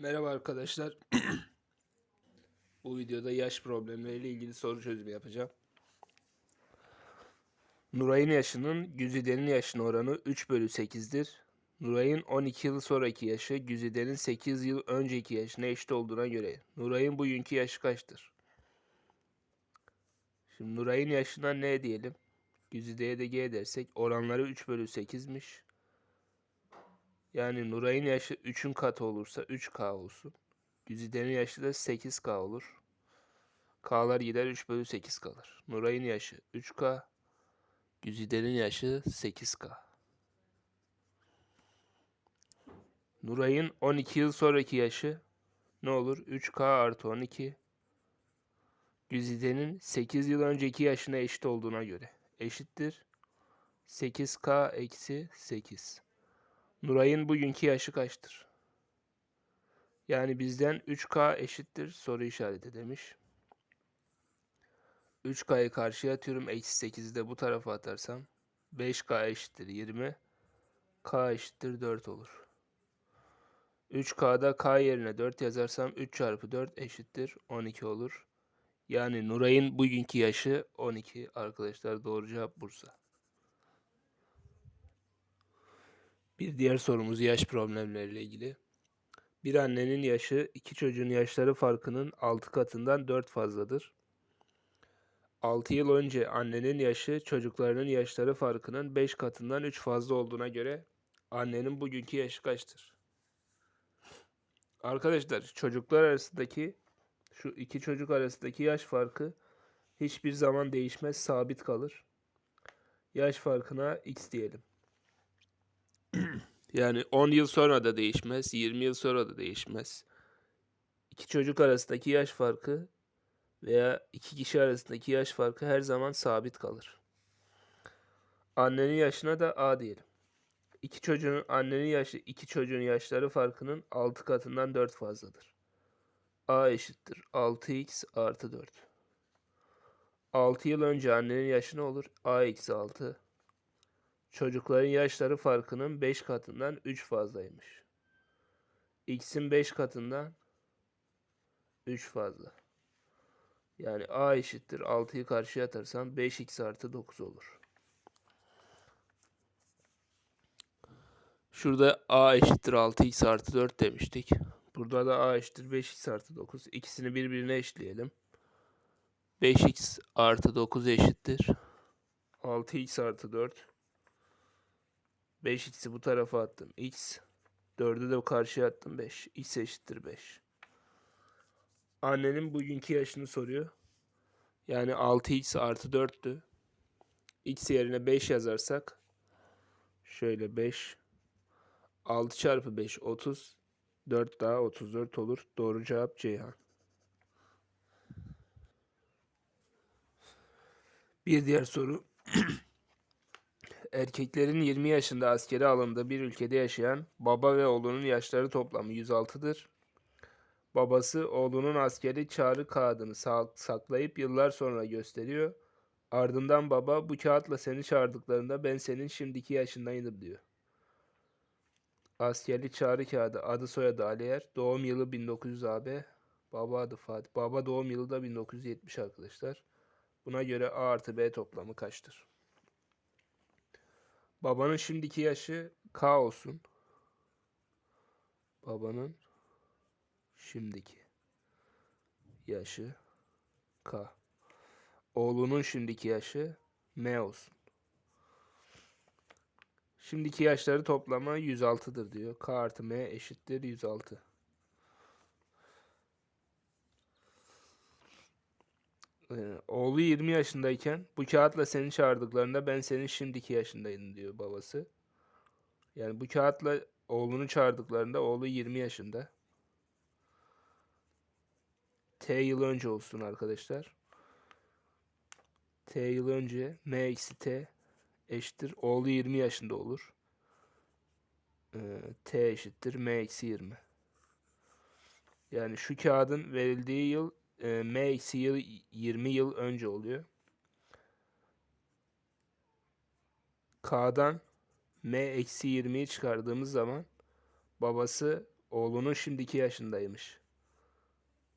Merhaba arkadaşlar. Bu videoda yaş problemleriyle ilgili soru çözümü yapacağım. Nuray'ın yaşının Güzide'nin yaşına oranı 3 bölü 8'dir. Nuray'ın 12 yıl sonraki yaşı Güzide'nin 8 yıl önceki yaşına eşit olduğuna göre Nuray'ın bugünkü yaşı kaçtır? Şimdi Nuray'ın yaşına ne diyelim? Güzide'ye de G dersek oranları 3 bölü 8'miş. Yani Nuray'ın yaşı 3'ün katı olursa 3K olsun. Güzide'nin yaşı da 8K olur. K'lar gider 3 bölü 8 kalır. Nuray'ın yaşı 3K. Güzide'nin yaşı 8K. Nuray'ın 12 yıl sonraki yaşı ne olur? 3K artı 12. Güzide'nin 8 yıl önceki yaşına eşit olduğuna göre. Eşittir. 8K eksi 8. Nuray'ın bugünkü yaşı kaçtır? Yani bizden 3K eşittir soru işareti demiş. 3K'yı karşıya atıyorum. Eksi 8'i de bu tarafa atarsam 5K eşittir 20. K eşittir 4 olur. 3K'da K yerine 4 yazarsam 3 çarpı 4 eşittir 12 olur. Yani Nuray'ın bugünkü yaşı 12 arkadaşlar doğru cevap Bursa. Bir diğer sorumuz yaş problemleriyle ilgili. Bir annenin yaşı iki çocuğun yaşları farkının 6 katından 4 fazladır. 6 yıl önce annenin yaşı çocuklarının yaşları farkının 5 katından 3 fazla olduğuna göre annenin bugünkü yaşı kaçtır? Arkadaşlar çocuklar arasındaki şu iki çocuk arasındaki yaş farkı hiçbir zaman değişmez, sabit kalır. Yaş farkına x diyelim. Yani 10 yıl sonra da değişmez, 20 yıl sonra da değişmez. İki çocuk arasındaki yaş farkı veya iki kişi arasındaki yaş farkı her zaman sabit kalır. Annenin yaşına da A diyelim. İki çocuğun annenin yaşı iki çocuğun yaşları farkının 6 katından 4 fazladır. A eşittir 6x artı 4. 6 yıl önce annenin yaşı ne olur? A eksi 6 Çocukların yaşları farkının 5 katından 3 fazlaymış. X'in 5 katından 3 fazla. Yani A eşittir 6'yı karşıya atarsam 5x artı 9 olur. Şurada A eşittir 6x artı 4 demiştik. Burada da A eşittir 5x artı 9. İkisini birbirine eşleyelim. 5x artı 9 eşittir. 6x artı 4. 5x'i bu tarafa attım. x. 4'ü de karşıya attım 5. x eşittir 5. Annenin bugünkü yaşını soruyor. Yani 6x artı 4'tü. x yerine 5 yazarsak şöyle 5 6 çarpı 5 30 4 daha 34 olur. Doğru cevap Ceyhan. Bir diğer soru. Erkeklerin 20 yaşında askere alındığı bir ülkede yaşayan baba ve oğlunun yaşları toplamı 106'dır. Babası oğlunun askeri çağrı kağıdını saklayıp yıllar sonra gösteriyor. Ardından baba bu kağıtla seni çağırdıklarında ben senin şimdiki yaşındaydım diyor. Askerlik çağrı kağıdı adı soyadı Aliyer. Doğum yılı 1900 AB. Baba adı Fatih. Baba doğum yılı da 1970 arkadaşlar. Buna göre A artı B toplamı kaçtır? Babanın şimdiki yaşı K olsun. Babanın şimdiki yaşı K. Oğlunun şimdiki yaşı M olsun. Şimdiki yaşları toplamı 106'dır diyor. K artı M eşittir 106. oğlu 20 yaşındayken bu kağıtla seni çağırdıklarında ben senin şimdiki yaşındaydım diyor babası. Yani bu kağıtla oğlunu çağırdıklarında oğlu 20 yaşında. T yıl önce olsun arkadaşlar. T yıl önce M eksi T eşittir. Oğlu 20 yaşında olur. Ee, T eşittir M eksi 20. Yani şu kağıdın verildiği yıl e, M eksi yıl 20 yıl önce oluyor. K'dan M eksi 20'yi çıkardığımız zaman babası oğlunun şimdiki yaşındaymış.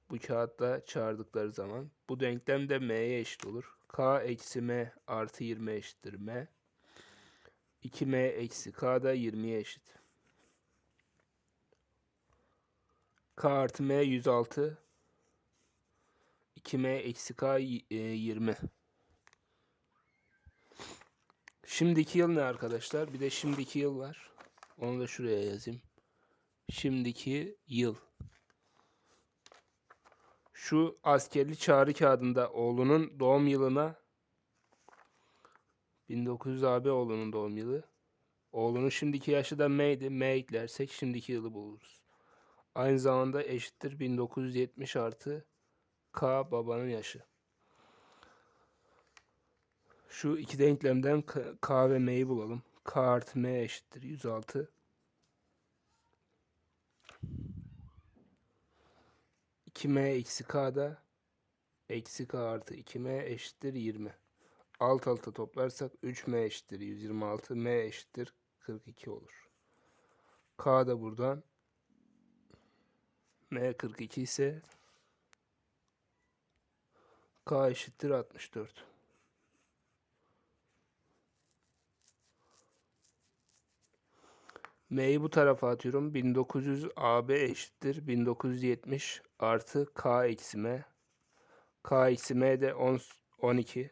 Bu kağıtta çağırdıkları zaman. Bu denklem de m'ye eşit olur. k eksi m artı 20 eşittir m. 2m eksi k da 20'ye eşit. k artı m 106. 2m eksi k y- e, 20. Şimdiki yıl ne arkadaşlar? Bir de şimdiki yıl var. Onu da şuraya yazayım. Şimdiki yıl. Şu askerli çağrı kağıdında oğlunun doğum yılına 1900 AB oğlunun doğum yılı. Oğlunun şimdiki yaşı da M'ydi. M eklersek şimdiki yılı buluruz. Aynı zamanda eşittir 1970 artı K babanın yaşı. Şu iki denklemden K, ve M'yi bulalım. K artı M eşittir 106. 2M eksi K da eksi K artı 2M eşittir 20. Alt alta toplarsak 3M eşittir 126. M eşittir 42 olur. K da buradan M 42 ise K eşittir 64. M'yi bu tarafa atıyorum. 1900 AB eşittir. 1970 artı K eksi M. K eksi M de 10, 12.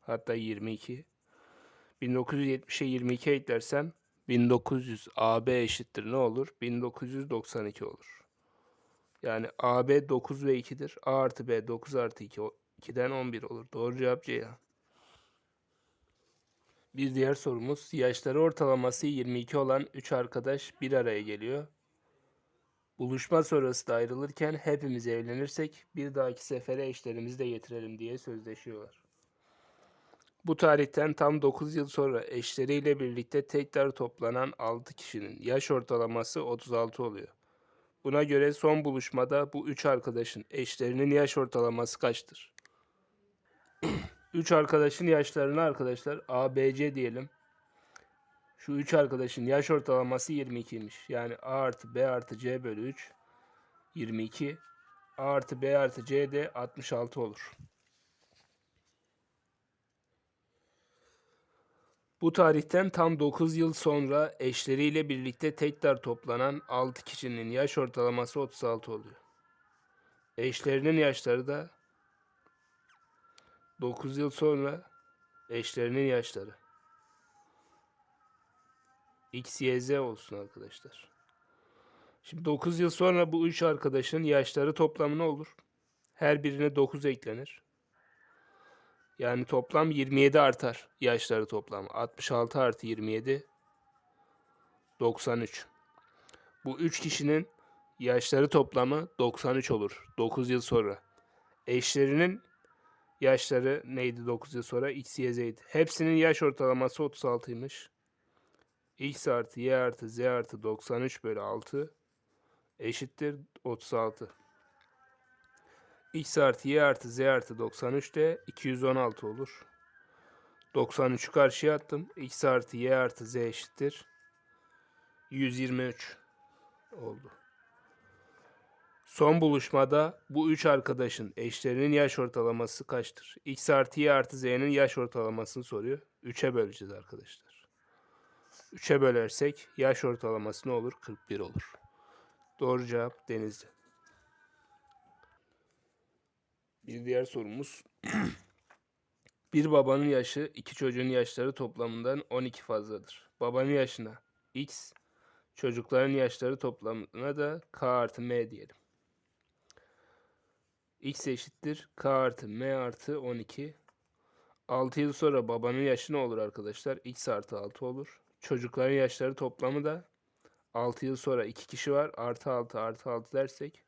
Hatta 22. 1970'e 22 eklersem 1900 AB eşittir ne olur? 1992 olur. Yani AB 9 ve 2'dir. A artı B 9 artı 2 o- 2'den 11 olur. Doğru cevap Ceyhan. Bir diğer sorumuz. Yaşları ortalaması 22 olan 3 arkadaş bir araya geliyor. Buluşma sonrası da ayrılırken hepimiz evlenirsek bir dahaki sefere eşlerimizi de getirelim diye sözleşiyorlar. Bu tarihten tam 9 yıl sonra eşleriyle birlikte tekrar toplanan 6 kişinin yaş ortalaması 36 oluyor. Buna göre son buluşmada bu 3 arkadaşın eşlerinin yaş ortalaması kaçtır? 3 arkadaşın yaşlarını arkadaşlar A, B, C diyelim. Şu 3 arkadaşın yaş ortalaması 22'ymiş. Yani A artı B artı C bölü 3 22. A artı B artı C de 66 olur. Bu tarihten tam 9 yıl sonra eşleriyle birlikte tekrar toplanan 6 kişinin yaş ortalaması 36 oluyor. Eşlerinin yaşları da 9 yıl sonra eşlerinin yaşları. X, Y, Z olsun arkadaşlar. Şimdi 9 yıl sonra bu üç arkadaşın yaşları toplamı ne olur? Her birine 9 eklenir. Yani toplam 27 artar yaşları toplamı. 66 artı 27 93. Bu 3 kişinin yaşları toplamı 93 olur 9 yıl sonra. Eşlerinin yaşları neydi 9 yıl sonra? X, Y, Z'ydi. Hepsinin yaş ortalaması 36'ymış. X artı Y artı Z artı 93 bölü 6 eşittir 36. X artı Y artı Z artı 93 de 216 olur. 93'ü karşıya attım. X artı Y artı Z eşittir. 123 oldu. Son buluşmada bu üç arkadaşın eşlerinin yaş ortalaması kaçtır? X artı Y artı Z'nin yaş ortalamasını soruyor. 3'e böleceğiz arkadaşlar. 3'e bölersek yaş ortalaması ne olur? 41 olur. Doğru cevap Denizli. Bir diğer sorumuz. bir babanın yaşı iki çocuğun yaşları toplamından 12 fazladır. Babanın yaşına x, çocukların yaşları toplamına da k artı m diyelim. X eşittir k artı m artı 12. 6 yıl sonra babanın yaşı ne olur arkadaşlar? x artı 6 olur. Çocukların yaşları toplamı da 6 yıl sonra 2 kişi var. Artı 6 artı 6 dersek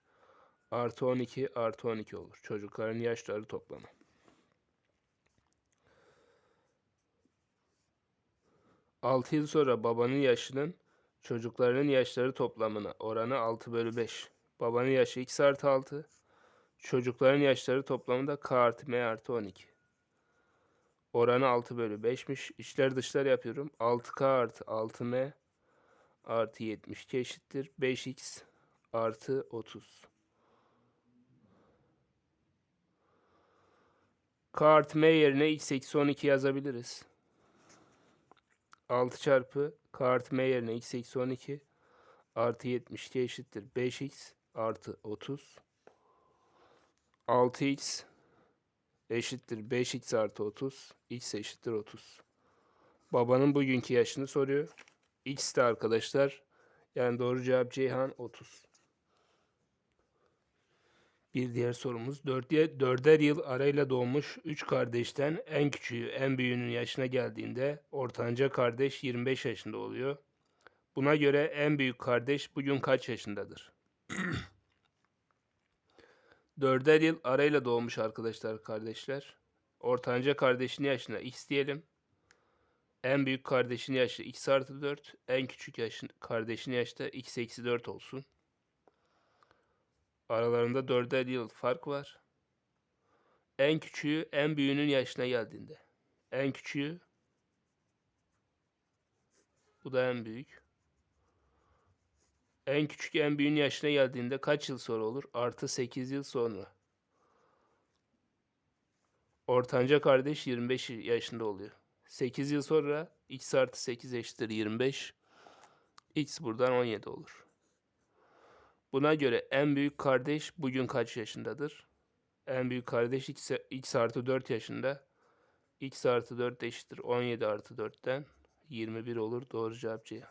artı 12 artı 12 olur. Çocukların yaşları toplamı. Altı yıl sonra babanın yaşının çocuklarının yaşları toplamına oranı 6 bölü 5. Babanın yaşı x artı 6. Çocukların yaşları toplamı da k artı m artı 12. Oranı 6 bölü 5'miş. İçler dışlar yapıyorum. 6k artı 6m artı 72 eşittir. 5x artı 30. K artı M yerine x eksi 12 yazabiliriz. 6 çarpı K artı M yerine x eksi 12 artı 72 eşittir 5x artı 30. 6x eşittir 5x artı 30. x eşittir 30. Babanın bugünkü yaşını soruyor. X de arkadaşlar. Yani doğru cevap Ceyhan 30. Bir diğer sorumuz. Dörder, dörder yıl arayla doğmuş 3 kardeşten en küçüğü en büyüğünün yaşına geldiğinde ortanca kardeş 25 yaşında oluyor. Buna göre en büyük kardeş bugün kaç yaşındadır? Dörder yıl arayla doğmuş arkadaşlar kardeşler. Ortanca kardeşin yaşına x diyelim. En büyük kardeşin yaşı x artı 4. En küçük yaşın, kardeşin yaşta x eksi 4 olsun. Aralarında dörder yıl fark var. En küçüğü en büyüğünün yaşına geldiğinde. En küçüğü bu da en büyük. En küçük en büyüğün yaşına geldiğinde kaç yıl sonra olur? Artı 8 yıl sonra. Ortanca kardeş 25 yaşında oluyor. 8 yıl sonra x artı 8 eşittir 25. x buradan 17 olur. Buna göre en büyük kardeş bugün kaç yaşındadır? En büyük kardeş x, x artı 4 yaşında. x artı 4 eşittir 17 artı 4'ten 21 olur. Doğru cevap C.